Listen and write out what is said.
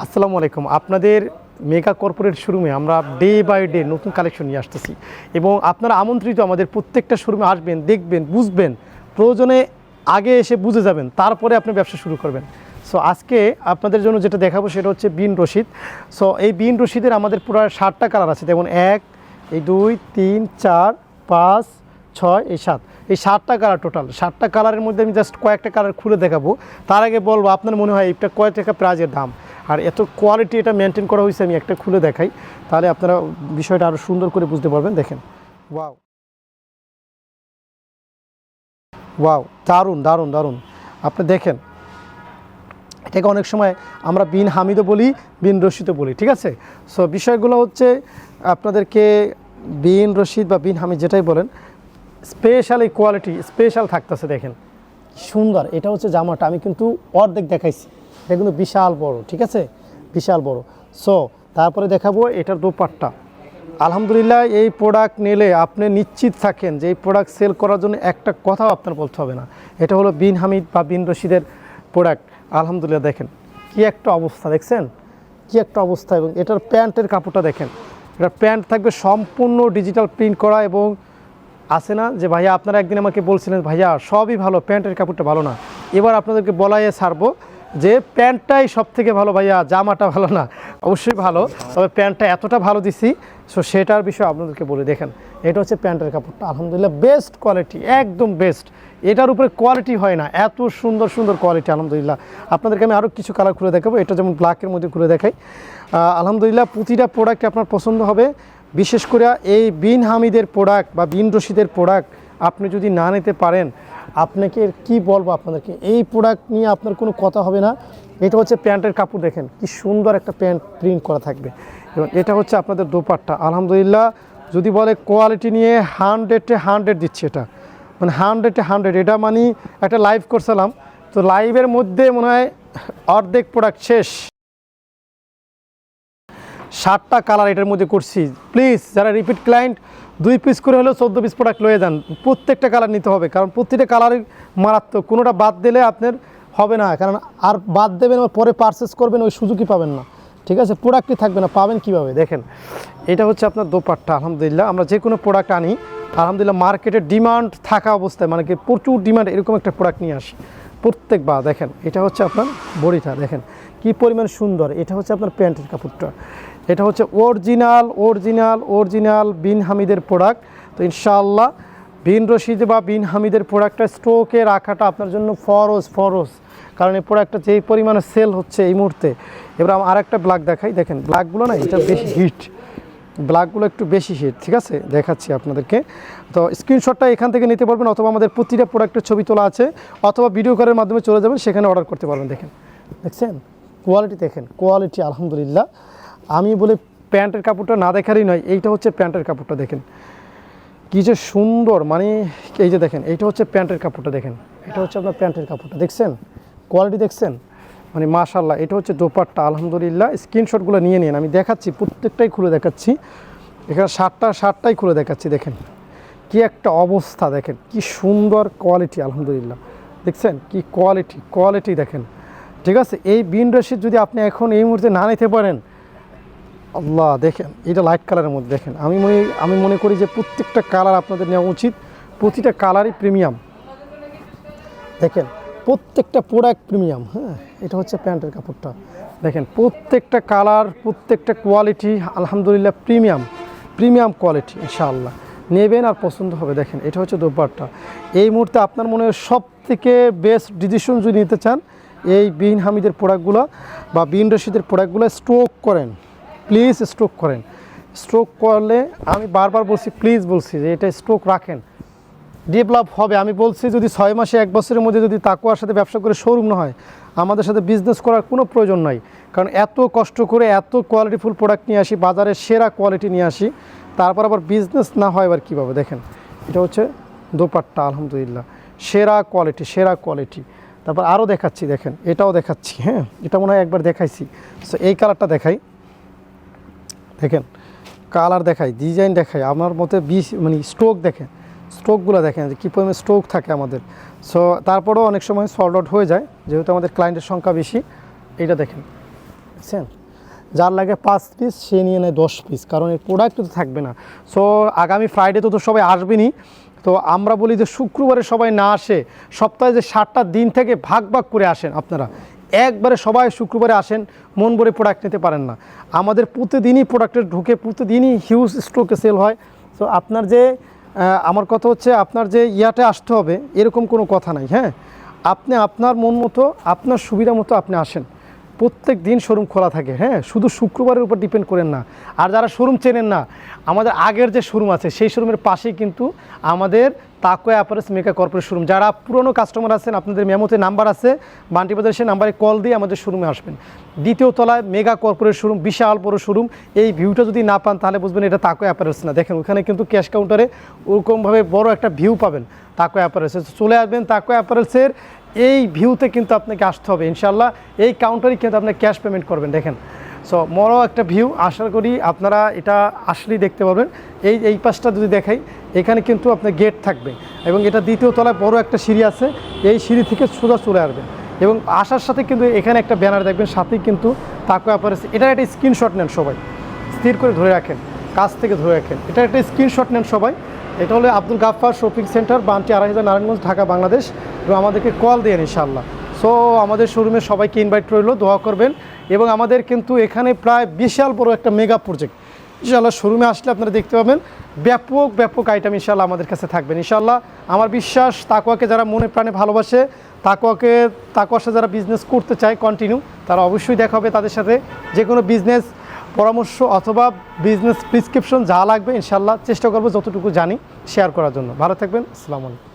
আসসালামু আলাইকুম। আপনাদের মেগা কর্পোরেট শোরুমে আমরা ডে বাই ডে নতুন কালেকশন নিয়ে আসতেছি এবং আপনারা আমন্ত্রিত আমাদের প্রত্যেকটা শোরুমে আসবেন, দেখবেন, বুঝবেন, প্রয়োজনে আগে এসে বুঝে যাবেন, তারপরে আপনি ব্যবসা শুরু করবেন। সো আজকে আপনাদের জন্য যেটা দেখাবো সেটা হচ্ছে বিন রশিদ। সো এই বিন রশিদের আমাদের পুরো ষাটটা কালার আছে, যেমন এক, এই দুই, তিন, চার, পাঁচ, ছয়, এই সাত। এই সাতটা কালার টোটাল সাতটা কালারের মধ্যে আমি জাস্ট কয়েকটা কালার খুলে দেখাবো। তার আগে বলব, আপনার মনে হয় এটা কয় টাকা প্রাইজের দাম? আর এত কোয়ালিটি এটা মেনটেন করা হয়েছে, আমি একটা খুলে দেখাই। তাহলে আপনারা বিষয়টা আরও সুন্দর করে বুঝতে পারবেন, দেখেন। ওয়াও ওয়াও দারুণ দারুণ দারুণ। আপনি দেখেন, এটাকে অনেক সময় আমরা বিন হামিদও বলি, বিন রশিদও বলি, ঠিক আছে? সো বিষয়গুলো হচ্ছে, আপনাদেরকে বিন রশিদ বা বিন হামিদ যেটাই বলেন স্পেশাল এই কোয়ালিটি স্পেশাল থাকতেছে, দেখেন। সুন্দর, এটা হচ্ছে জামাটা, আমি কিন্তু অর্ধেক দেখাইছি। এটা বিশাল বড়, ঠিক আছে? বিশাল বড়। সো তারপরে দেখাবো এটার দোপাট্টা। আলহামদুলিল্লাহ, এই প্রোডাক্ট নিলে আপনি নিশ্চিত থাকেন যে এই প্রোডাক্ট সেল করার জন্য একটা কথাও আপনার বলতে হবে না। এটা হলো বিন হামিদ বা বিন রশিদের প্রোডাক্ট আলহামদুলিল্লাহ, দেখেন কি একটা অবস্থা, দেখছেন? কি একটা অবস্থা, এবং এটার প্যান্টের কাপড়টা দেখেন। এটার প্যান্ট থাকবে সম্পূর্ণ ডিজিটাল প্রিন্ট করা, এবং আছে না যে, ভাইয়া, আপনারা একদিন আমাকে বলছিলেন, ভাইয়া, সবই ভালো, প্যান্টের কাপড়টা ভালো না। এবার আপনাদেরকে বলাইয়ে ছাড়বো যে প্যান্টটাই সব থেকে ভালো ভাইয়া, জামাটা ভালো না, অবশ্যই ভালো। তবে প্যান্টটা এতটা ভালো দিছি সো সেটার বিষয়ে আপনাদেরকে বলে, দেখেন, এটা হচ্ছে প্যান্টের কাপড়টা। আলহামদুলিল্লাহ বেস্ট কোয়ালিটি একদম বেস্ট এটার উপরে কোয়ালিটি হয় না, এত সুন্দর সুন্দর কোয়ালিটি আলহামদুলিল্লাহ। আপনাদেরকে আমি আরও কিছু কালার খুলে দেখাবো, এটা যেমন ব্ল্যাকের মধ্যে খুলে দেখাই। আলহামদুলিল্লাহ প্রতিটা প্রোডাক্ট আপনার পছন্দ হবে। বিশেষ করে এই বিন হামিদের প্রোডাক্ট বা বিন রশিদের প্রোডাক্ট আপনি যদি না নিতে পারেন আপনাকে কি বলব আপনাদেরকে? এই প্রোডাক্ট নিয়ে আপনার কোনো কথা হবে না। এটা হচ্ছে প্যান্টের কাপড় দেখেন, কি সুন্দর একটা প্যান্ট প্রিন্ট করা থাকবে। এবং এটা হচ্ছে আপনাদের দোপাট্টা। আলহামদুলিল্লাহ, যদি বলে কোয়ালিটি নিয়ে হান্ড্রেডে হান্ড্রেড দিচ্ছে এটা। মানে হান্ড্রেডে হান্ড্রেড এটা মানে একটা লাইভ করছিলাম। তো লাইভের মধ্যে মনে হয় অর্ধেক প্রোডাক্ট শেষ। ষাটটা কালার এটার মধ্যে করছি। প্লিজ যারা রিপিট ক্লায়েন্ট দুই পিস করে হলেও চোদ্দ পিস প্রোডাক্ট লয়ে যান। প্রত্যেকটা কালার নিতে হবে, কারণ প্রতিটা কালারই মারাত্মক। কোনোটা বাদ দিলে আপনার হবে না, কারণ আর বাদ দেবেন পরে পারচেস করবেন, ওই সুযোগই পাবেন না। ঠিক আছে? প্রোডাক্টই থাকবে না, পাবেন কীভাবে? দেখেন, এটা হচ্ছে আপনার দোপাট্টা, আলহামদুলিল্লাহ। আমরা যে কোনো প্রোডাক্ট আনি, আলহামদুলিল্লাহ মার্কেটে ডিমান্ড থাকা অবস্থায় মানে কি প্রচুর ডিমান্ড এরকম একটা প্রোডাক্ট নিয়ে আসি। প্রত্যেকবার দেখেন, এটা হচ্ছে আপনার বড়িটা, দেখেন, কি পরিমাণ সুন্দর। এটা হচ্ছে আপনার প্যান্টের কাপড়টা। এটা হচ্ছে অরিজিনাল অরিজিনাল অরিজিনাল বিন হামিদের প্রোডাক্ট তো ইনশাআল্লাহ বিন রশিদ বা বিন হামিদের প্রোডাক্টটা স্টকে রাখাটা আপনার জন্য ফরজ ফরজ। কারণ এই প্রোডাক্টটা যেই পরিমাণে সেল হচ্ছে এই মুহূর্তে। এবার আমার আরেকটা ব্ল্যাক দেখাই। দেখেন ব্ল্যাকগুলো না, এটা বেশি হিট ব্ল্যাকগুলো একটু বেশি হিট ঠিক আছে? দেখাচ্ছি আপনাদেরকে। তো স্ক্রিনশটটা এখান থেকে নিতে পারবেন অথবা আমাদের প্রতিটা প্রোডাক্টের ছবি তোলা আছে। অথবা ভিডিও কলের মাধ্যমে চলে যাবেন, সেখানে অর্ডার করতে পারবেন। দেখেন, দেখছেন? কোয়ালিটি দেখেন কোয়ালিটি আলহামদুলিল্লাহ। আমি বলে প্যান্টের কাপড়টা না দেখারই নয়, এইটা হচ্ছে প্যান্টের কাপড়টা দেখেন। কি যে সুন্দর মানে এই যে দেখেন, এইটা হচ্ছে প্যান্টের কাপড়টা দেখেন। এটা হচ্ছে আপনার প্যান্টের কাপড়টা, দেখছেন? কোয়ালিটি দেখছেন? মানে মাশাল্লাহ এটা হচ্ছে দোপাট্টা, আলহামদুলিল্লাহ। স্ক্রিনশটগুলো নিয়ে নিন, আমি দেখাচ্ছি, প্রত্যেকটাই খুলে দেখাচ্ছি। এখানে শার্টটা শার্টটাই খুলে দেখাচ্ছি, দেখেন। কি একটা অবস্থা দেখেন, কি সুন্দর কোয়ালিটি আলহামদুলিল্লাহ। দেখছেন? কি কোয়ালিটি কোয়ালিটি দেখেন। ঠিক আছে? এই বিন রশিদ যদি আপনি এখন এই মুহূর্তে না নিতে পারেন আল্লাহ, দেখেন, এটা লাইট কালারের মধ্যে দেখেন। আমি মনে আমি মনে করি যে প্রত্যেকটা কালার আপনাদের নেওয়া উচিত। প্রতিটা কালারই প্রিমিয়াম দেখেন, প্রত্যেকটা প্রোডাক্ট প্রিমিয়াম হ্যাঁ? এটা হচ্ছে প্যান্টের কাপড়টা। দেখেন, প্রত্যেকটা কালার প্রত্যেকটা কোয়ালিটি আলহামদুলিল্লাহ প্রিমিয়াম প্রিমিয়াম কোয়ালিটি ইনশাআল্লাহ। নেবেন আর পছন্দ হবে। দেখেন, এটা হচ্ছে দোপারটা এই মুহূর্তে আপনার মনে হয় সব থেকে বেস্ট ডিসিশন যদি নিতে চান, এই বিন হামিদের প্রোডাক্টগুলো বা বিন রশিদের প্রোডাক্টগুলো স্ট্রোক করেন। প্লিজ স্ট্রোক করেন। স্ট্রোক করলে আমি বারবার বলছি প্লিজ বলছি যে এটা স্ট্রোক রাখেন। ডেভেলপ হবে। আমি বলছি যদি ছয় মাসে এক বছরের মধ্যে যদি তাকুয়ার সাথে ব্যবসা করে শোরুম না হয়, আমাদের সাথে বিজনেস করার কোনো প্রয়োজন নাই। কারণ এত কষ্ট করে এত কোয়ালিটিফুল প্রোডাক্ট নিয়ে আসি বাজারে সেরা কোয়ালিটি নিয়ে আসি, তারপর আবার বিজনেস না হয় এবার কীভাবে? দেখেন, এটা হচ্ছে দোপাট্টা, আলহামদুলিল্লাহ। সেরা কোয়ালিটি সেরা কোয়ালিটি তারপর আরও দেখাচ্ছি, দেখেন, এটাও দেখাচ্ছি হ্যাঁ? এটা মনে হয় একবার দেখাইছি। সো এই কালারটা দেখাই। দেখেন, কালার দেখায় ডিজাইন দেখায় আমার মতে বিষ মানে স্ট্রোক দেখেন স্ট্রোকগুলো দেখেন যে কী পরিমাণে স্ট্রোক থাকে আমাদের। সো তারপরেও অনেক সময় সল্ট আউট হয়ে যায়, যেহেতু আমাদের ক্লায়েন্টের সংখ্যা বেশি, এটা দেখেন, বুঝছেন? যার লাগে পাঁচ পিস সে নিয়ে নেয় দশ পিস কারণ এর প্রোডাক্ট তো থাকবে না। সো আগামী ফ্রাইডে তো তো সবাই আসবেনই। তো আমরা বলি যে শুক্রবারে সবাই না আসে, সপ্তাহে যে সাতটা দিন থেকে ভাগ ভাগ করে আসেন আপনারা। একবারে সবাই শুক্রবারে আসেন, মন ভরে প্রোডাক্ট নিতে পারেন না। আমাদের প্রতিদিনই প্রোডাক্টের ঢুকে প্রতিদিনই হিউজ স্ট্রোকে সেল হয়। তো আপনার যে আমার কথা হচ্ছে আপনার যে ইয়াতে আসতে হবে, এরকম কোনো কথা নাই হ্যাঁ? আপনি আপনার মন মতো, আপনার সুবিধা মতো আপনি আসেন। প্রত্যেক দিন শোরুম খোলা থাকে হ্যাঁ? শুধু শুক্রবারের উপর ডিপেন্ড করেন না। আর যারা শোরুম চেনেন না, আমাদের আগের যে শোরুম আছে, সেই শোরুমের পাশেই কিন্তু আমাদের তাকোয়া অ্যাপারেস মেকা কর্পোরেট শোরুম। যারা পুরনো কাস্টমার আছেন, আপনাদের মেমোতে নাম্বার আছে, বান্টি বাজার সেই নাম্বারে কল দিয়ে আমাদের শোরুমে আসবেন। দ্বিতীয় তলায় মেগা কর্পোরেট শোরুম, বিশাল বড় শোরুম। এই ভিউটা যদি না পান, তাহলে বুঝবেন এটা তাকোয়া অ্যাপারেস না। দেখেন, ওখানে কিন্তু ক্যাশ কাউন্টারে ওরকমভাবে বড় একটা ভিউ পাবেন তাকোয়া অ্যাপারেলসে। চলে আসবেন তাকোয়া অ্যাপারেলসের, এই ভিউতে কিন্তু আপনাকে আসতে হবে ইনশাল্লাহ এই কাউন্টারে কিন্তু আপনি ক্যাশ পেমেন্ট করবেন। দেখেন সো বড় একটা ভিউ আশা করি আপনারা এটা আসলেই দেখতে পাবেন এই এই পাশটা যদি দেখাই, এখানে কিন্তু আপনার গেট থাকবে এবং এটা দ্বিতীয় তলায় বড় একটা সিঁড়ি আছে, এই সিঁড়ি থেকে সোজা চলে আসবেন। এবং আসার সাথে কিন্তু এখানে একটা ব্যানার দেখবেন, সাথেই কিন্তু তাকো অ্যাপারেস এটা একটা স্ক্রিনশট নেন সবাই, স্থির করে ধরে রাখেন, কাছ থেকে ধরে রাখেন। এটা একটা স্ক্রিনশট নেন সবাই। এটা হলো আব্দুল গাফফার শপিং সেন্টার, বান্টি আড়াই হাজার নারায়ণগঞ্জ, ঢাকা, বাংলাদেশ। এবং আমাদেরকে কল দেন ইনশাল্লাহ সো আমাদের শোরুমে সবাইকে ইনভাইট রইল, দোয়া করবেন। এবং আমাদের কিন্তু এখানে প্রায় বিশাল বড় একটা মেগা প্রজেক্ট ইনশাল্লাহ শোরুমে আসলে আপনারা দেখতে পাবেন ব্যাপক ব্যাপক আইটেম ইনশাল্লাহ আমাদের কাছে থাকবেন ইনশাল্লাহ আমার বিশ্বাস তাকুয়াকে যারা মনে প্রাণে ভালোবাসে তাকুয়াকে তাকুয়ার সাথে যারা বিজনেস করতে চায় কন্টিনিউ তারা অবশ্যই দেখা হবে তাদের সাথে। যে কোনো বিজনেস পরামর্শ অথবা বিজনেস প্রিসক্রিপশন যা লাগবে ইনশাল্লাহ চেষ্টা করব যতটুকু জানি শেয়ার করার জন্য। ভালো থাকবেন, আসসালামু আলাইকুম।